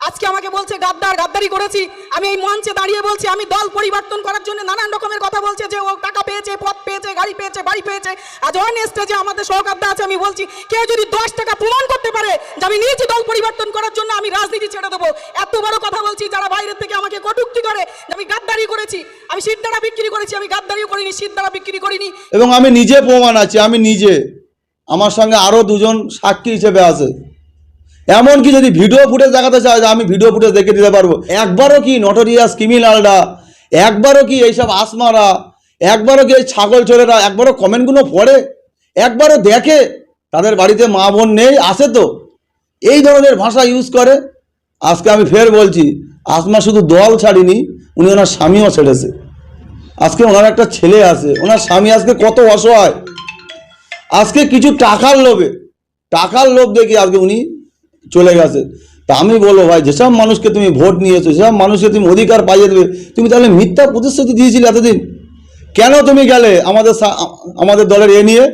আজকে আমাকে বলছে, গাদ্দার, গাদ্দারি করেছি। আমি এই মঞ্চে দাঁড়িয়ে বলছি, আমি দল পরিবর্তন করার জন্য নানান রকমের কথা বলছে যে ও টাকা পেয়েছে, পদ পেয়েছে, গাড়ি পেয়েছে, বাড়ি পেয়েছে। আজ অন স্টেজে আমাদের সহকাদ্দা আছে, আমি বলছি, কেউ যদি দশ টাকা প্রমাণ করতে পারে যে আমি নিয়েছি দল পরিবর্তন করার জন্য, আমি রাজনীতি ছেড়ে দেবো। এত বড় কথা বলছি, যারা বাইরের থেকে আমাকে কটুক্তি করে যে আমি গাদ্দারি করেছি, আমি সিদ্ধারা বিক্রি করেছি, আমি গাদ্দারিও করিনি সিদ্ধারা বিক্রি করিনি। এবং আমি নিজে প্রমাণ আছি, আমি নিজে। আমার সঙ্গে আরও দুজন সাক্ষী হিসেবে আছে। এমনকি যদি ভিডিও ফুটেজ দেখাতে চায়, আমি ভিডিও ফুটেজ দেখে দিতে পারব। একবারও কি নটোরিয়াস ক্রিমিনালরা একবারও কি এইসব আসমারা? একবারও কি এই ছাগল চোরেরা? একবারও কমেন্টগুলো পড়ে? একবারও দেখে? তাদের বাড়িতে মা বোন নেই, আসে তো। এই ধরনের ভাষা ইউজ করে। আজকে আমি ফের বলছি, আসমা শুধু দল ছাড়িনি, উনি ওনার স্বামীও ছেড়েছে। আজকে ওনার একটা ছেলে আছে, ওনার স্বামী আজকে কত অসহায়। আজকে কিছু টাকার লোভে, টাকার লোভ দেখি আজকে উনি চলে গেছে। তা আমি বলব ভাই, যেসব মানুষকে তুমি ভোট নিয়েছো সেসব মানুষকে তুমি অধিকার পাইয়ে দেবে, তুমি তাহলে মিথ্যা প্রতিশ্রুতি দিয়েছিলে এতদিন। কেন তুমি গেলে আমাদের আমাদের দলের এ নিয়ে?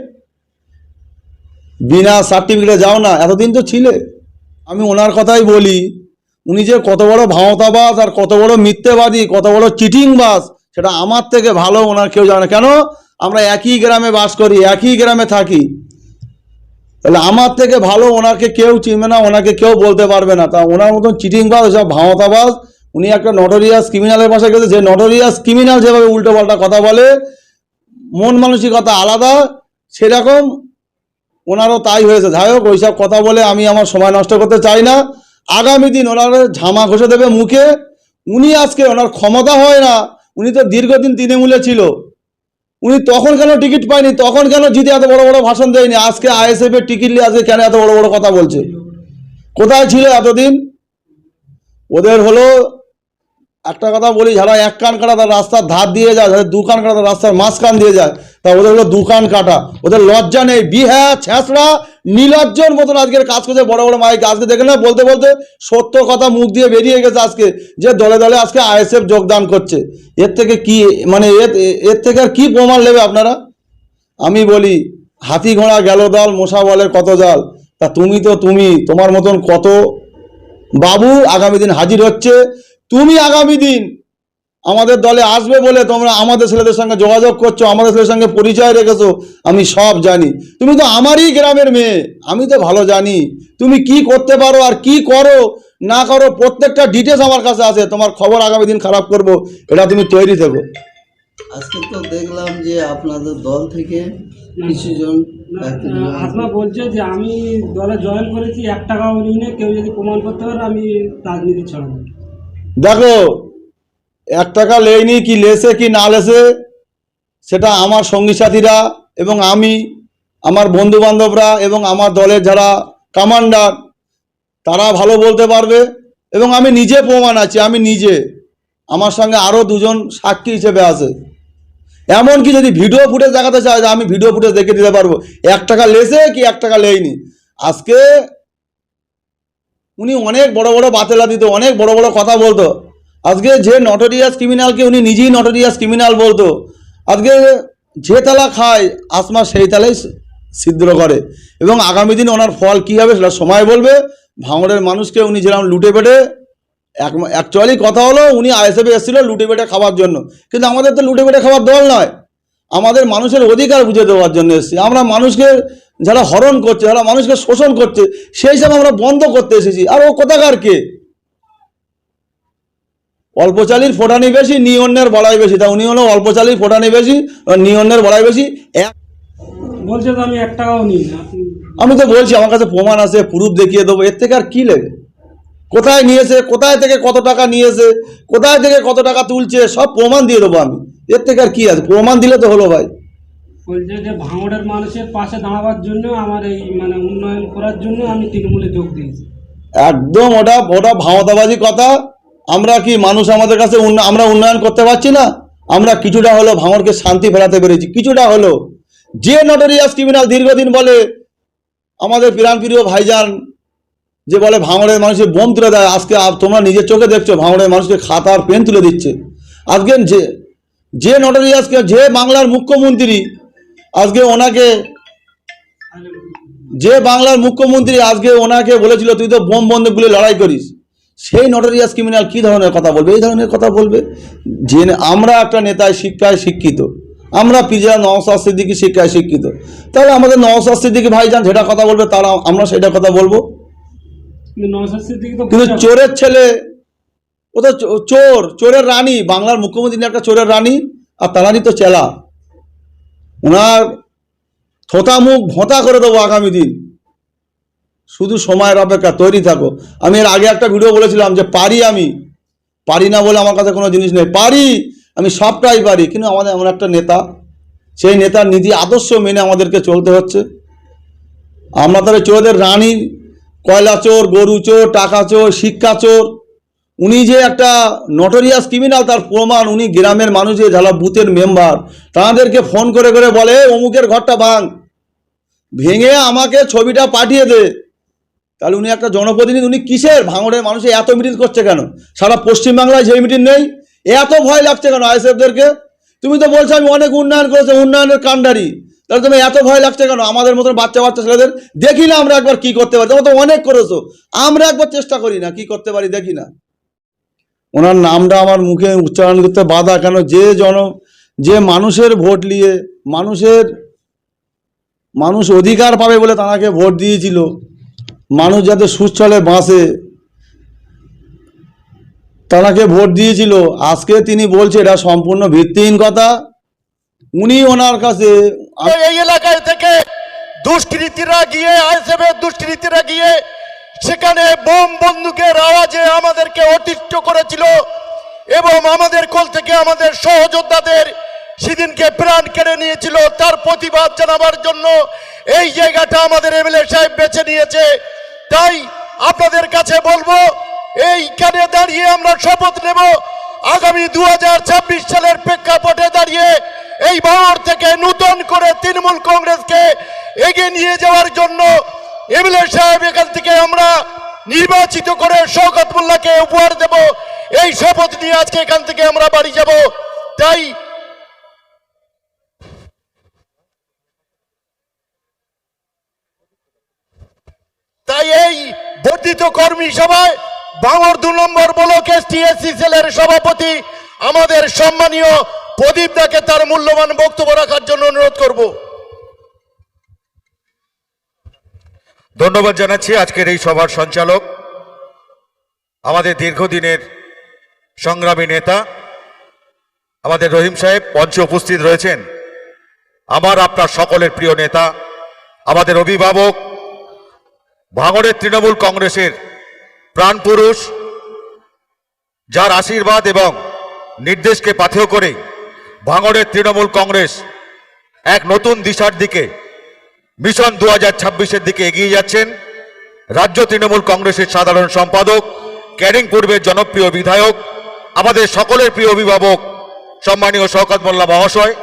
বিনা সার্টিফিকেটে যাও না, এতদিন তো ছিলে। আমি ওনার কথাই বলি, উনি যে কত বড় ভাওতাবাস আর কত বড় মিথ্যেবাদী, কত বড় চিটিংবাজ, সেটা আমার থেকে ভালো, ওনার কেউ জানে কেন? আমরা একই গ্রামে বাস করি, একই গ্রামে থাকি। তাহলে আমার থেকে ভালো ওনাকে কেউ চিনবে না, ওনাকে কেউ বলতে পারবে না। তা ওনার মতন চিটিংবাজ সব ভাওতাবাজ, উনি একটা নটোরিয়াস ক্রিমিনালের পাশে গেছে। যে নটোরিয়াস ক্রিমিনাল যেভাবে উল্টো পাল্টা কথা বলে, মন মানসিকতা আলাদা, সেরকম ওনারও তাই হয়েছে। যাই হোক, ওইসব কথা বলে আমি আমার সময় নষ্ট করতে চাই না। আগামী দিন ওনার ঝামা ঘষে দেবে মুখে। উনি আজকে ওনার ক্ষমতা হয় না। উনি তো দীর্ঘদিন তৃণমূলে ছিল। উনি তখন কেন টিকিট পায়নি? তখন কেন জিতে এত বড় বড় ভাষণ দেয়নি? আজকে আইএসএফ এর টিকিট নিয়ে আজকে কেন এত বড় বড় কথা বলছে? কোথায় ছিল এতদিন? ওদের হলো একটা কথা বলি, যারা এক কান কাটা তার রাস্তার ধার দিয়ে যায়, যাদের দু কান কাটা তার রাস্তার মাঝখান দিয়ে যায়, তা ওদের হলো দু কান কাটা। ওদের লজ্জা নেই। বিহা, ছ্যাঁচড়া নীলজ্জন মতন আজকের কাজ করছে বড় বড় মাইক। আজকে দেখে না, বলতে বলতে সত্য কথা মুখ দিয়ে বেরিয়ে গেছে আজকে, যে দলে দলে আজকে আইএসএফ যোগদান করছে। এর থেকে কি মানে এর এর থেকে আর কি প্রমাণ নেবে আপনারা? আমি বলি, হাতি ঘোড়া গেল দল, মশা বলে কত জাল। তা তুমি তো তুমি, তোমার মতন কত বাবু আগামী দিন হাজির হচ্ছে তুমি আগামী দিন আমাদের দলে আসবে বলে তোমরা আমাদের ছেলেদের সঙ্গে যোগাযোগ করছ আমাদের ছেলেদের সঙ্গে পরিচয় রেখেছো আমি সব জানি। তুমি তো আমারই গ্রামের মেয়ে আমি তো ভালো জানি। তুমি কি করতে পারো আর কি করো না করো প্রত্যেকটা ডিটেলস আমার কাছে আছে তোমার খবর আগামী দিন খারাপ করব এটা তুমি তৈরি থেকো। আজকে তো দেখলাম যে আপনাদের দল থেকে কিছুজন বলছে যে আমি দলে জয়েন করেছি এক টাকাও নিই না কেউ যদি প্রমাণ করতে পারে আমি রাজনীতি ছাড়বো। দেখো, এক টাকা লেয়নি কি লেসে কি না লেসে সেটা আমার সঙ্গী সাথীরা এবং আমি, আমার বন্ধু বান্ধবরা এবং আমার দলের যারা কমান্ডার তারা ভালো বলতে পারবে এবং আমি নিজে প্রমাণ আছি, আমি নিজে। আমার সঙ্গে আরও দুজন সাক্ষী হিসেবে আছে। এমনকি যদি ভিডিও ফুটেজ দেখাতে চায় আমি ভিডিও ফুটেজ দেখে দিতে পারব, এক টাকা লেসে কি এক টাকা লেয়নি। আজকে উনি অনেক বড় বড় বাতেলা দিত, অনেক বড় বড় কথা বলতো। আজকে যে নটোরিয়াস ক্রিমিনালকে উনি নিজেই নটোরিয়াস ক্রিমিনাল বলতো, আজকে যে তালা খায়, আসমা সেই তালাই ছিদ্র করে। এবং আগামী দিন ওনার ফল কী হবে সেটা সময় বলবে। ভাঙড়ের মানুষকে উনি যেরকম লুটে পেটে, এক অ্যাকচুয়ালি কথা হলো উনি আইএসএফে এসেছিল লুটে পেটে খাওয়ার জন্য। কিন্তু আমাদের তো লুটে পেটে খাওয়ার দল নয়। আমাদের মানুষের অধিকার বুঝে দেওয়ার জন্য এসেছি। আমরা মানুষকে যারা হরণ করছে যারা মানুষকে শোষণ করছে সেই সব আমরা বন্ধ করতে এসেছি। আর ও কোথাকার কে? অল্প চালির ফোটানি বেশি নিয়ন্যের বড়াই বেশি। তা উনি হলো অল্প চালির ফোটানি বেশি আর নিয়ন্যের বড়াই বেশি। এক বলছে তো আমি এক টাকাও নিই না। আমি তো বলছি আমার কাছে প্রমাণ আছে প্রুফ দেখিয়ে দেবো। এর থেকে আর কি লেগে? কোথায় নিয়েছে কোথায় থেকে কত টাকা নিয়েছে কোথায় থেকে কত টাকা তুলছে সব প্রমাণ দিয়ে দেবো আমি। এর থেকে আর কি আছে? প্রমাণ দিলে তো হলো ভাই। বলছে যে ভাঙড়ের মানুষের পাশে দাঁড়াবার জন্য আমার এই মানে উন্নয়ন করার জন্য আমি তৃণমূলে যোগ দিয়েছি। একদম ওটা ওটা ভাওতাবাজি কথা। আমরা কি মানুষ আমাদের কাছে আমরা উন্নয়ন করতে পারছি না? আমরা কিছুটা হলো শান্তি ফেরাতে পেরেছি কিছুটা হলো যে নটোরিয়াস ক্রিমিনাল দীর্ঘদিন বলে আমাদের প্রিয় ভাইজান যে বলে ভাঙড়ের মানুষের বোম তুলে দেয় আজকে তোমরা নিজের চোখে দেখছ ভাঙড়ের মানুষকে খাতা আর পেন তুলে দিচ্ছে। আজকে যে যে নটোরিয়াসকে যে বাংলার মুখ্যমন্ত্রী আজকে ওনাকে যে বাংলার মুখ্যমন্ত্রী আজকে ওনাকে বলেছিল তুই তো বোম বন্দুকগুলি লড়াই করিস। সেই নটোরিয়াস ক্রিমিনাল কী ধরনের কথা বলবে? এই ধরনের কথা বলবে যে আমরা একটা নেতায় শিক্ষায় শিক্ষিত। আমরা পিজা নওসাদ সিদ্দিকি শিক্ষায় শিক্ষিত। তাহলে আমাদের নওসাদ সিদ্দিকি ভাইজান যেটা কথা বলবে তারা আমরা সেটা কথা বলব। কিন্তু চোরের ছেলে ও তো চোর, চোরের রানী, বাংলার মুখ্যমন্ত্রী একটা চোরের রানী, আর তারারই তো চেলা। ওনার থোতা মুখ ভোঁতা করে দেবো আগামী দিন। শুধু সময়ের অপেক্ষা, তৈরি থাকো। আমি এর আগে একটা ভিডিও বলেছিলাম যে পারি আমি। পারি না বলে আমার কাছে কোনো জিনিস নেই। পারি, আমি সবটাই পারি, কিন্তু আমাদের এমন একটা নেতা, সেই নেতার নীতি আদর্শ মেনে আমাদেরকে চলতে হচ্ছে। আমরা তবে চোরদের রানী, কয়লা চোর, গরু চোর, টাকা চোর, শিক্ষা চোর উনি যে একটা নটোরিয়াস ক্রিমিনাল তার প্রমাণ, উনি গ্রামের মানুষ যে যারা বুথের মেম্বার তাদেরকে ফোন করে করে বলে অমুকের ঘরটা ভাঙ, ভেঙে আমাকে ছবিটা পাঠিয়ে দে। তাহলে উনি একটা জনপ্রতিনিধি, উনি কিসের? ভাঙড়ের মানুষে এত মিটিং করছে কেন? সারা পশ্চিমবাংলায় যে মিটিং নেই, এত ভয় লাগছে কেন আইএসএফদেরকে তুমি তো বলছো আমি অনেক উন্নয়ন করেছি, উন্নয়নের কাণ্ডারি। তাহলে তুমি এত ভয় লাগছে কেন? আমাদের মতন বাচ্চা বাচ্চা ছেলেদের দেখি না আমরা একবার কি করতে পারি। তোমরা তো অনেক করেছ। আমরা একবার চেষ্টা করি না কি করতে পারি, দেখি না। ওনার নামটা আমার মুখে উচ্চারণ করতে বাধা, কেন যে জন, যে মানুষের ভোট নিয়ে মানুষের, মানুষ অধিকার পাবে বলে তাঁকে ভোট দিয়েছিল, মানুষ যাতে সুচ্ছলে বাঁচে, তাঁকে ভোট দিয়েছিল। আজকে তিনি বলছে এটা সম্পূর্ণ ভিত্তিহীন কথা। উনি ওনার কাছে এই এলাকায় থেকে দুষ্কৃতীরা গিয়ে আইসেফের দুষ্কৃতীরা গিয়ে সেখানে বোম বন্দুকের আওয়াজে আমাদেরকে অতিষ্ঠ করেছিল এবং আমাদের কোল থেকে আমাদের সহযোদ্ধাদের সেদিনকে প্রাণ কেড়ে নিয়েছিল। তার প্রতিবাদ জানাবার জন্য এই জায়গাটা আমাদের এমএলএ সাহেব বেছে নিয়েছে। তাই আপনাদের কাছে বলব, এইখানে দাঁড়িয়ে আমরা শপথ নেব। আগামী দু হাজার ছাব্বিশ সালের প্রেক্ষাপটে দাঁড়িয়ে এই ভাঙড় থেকে নূতন করে তৃণমূল কংগ্রেসকে এগিয়ে নিয়ে যাওয়ার জন্য এমএলএ সাহেব এখান থেকে আমরা নির্বাচিত করে শওকত মোল্লাকে উপহার দেব। এই শপথ নিয়ে আজকে এখান থেকে আমরা বাড়ি যাব। তাই তাই এই বর্ধিত কর্মী সভায় বাংলার দু নম্বর ব্লক এসটিএসসি সেলের সভাপতি আমাদের সম্মানীয় প্রদীপ দাকে তার মূল্যবান বক্তব্য রাখার জন্য অনুরোধ করব। ধন্যবাদ জানাচ্ছি আজকের এই সভার সঞ্চালক, আমাদের দীর্ঘদিনের সংগ্রামী নেতা, আমাদের রহিম সাহেব, মঞ্চে উপস্থিত রয়েছেন। আমার, আপনার সকলের প্রিয় নেতা, আমাদের অভিভাবক, ভাঙড়ের তৃণমূল কংগ্রেসের প্রাণপুরুষ যার আশীর্বাদ এবং নির্দেশকে পাথেয় করে ভাঙড়ের তৃণমূল কংগ্রেস এক নতুন দিশার দিকে মিশন দু হাজার ছাব্বিশের দিকে এগিয়ে যাচ্ছেন রাজ্য তৃণমূল কংগ্রেসের সাধারণ সম্পাদক ক্যারিং পূর্বের জনপ্রিয় বিধায়ক, আমাদের সকলের প্রিয় অভিভাবক, সম্মানীয় শওকত মোল্লা মহাশয়।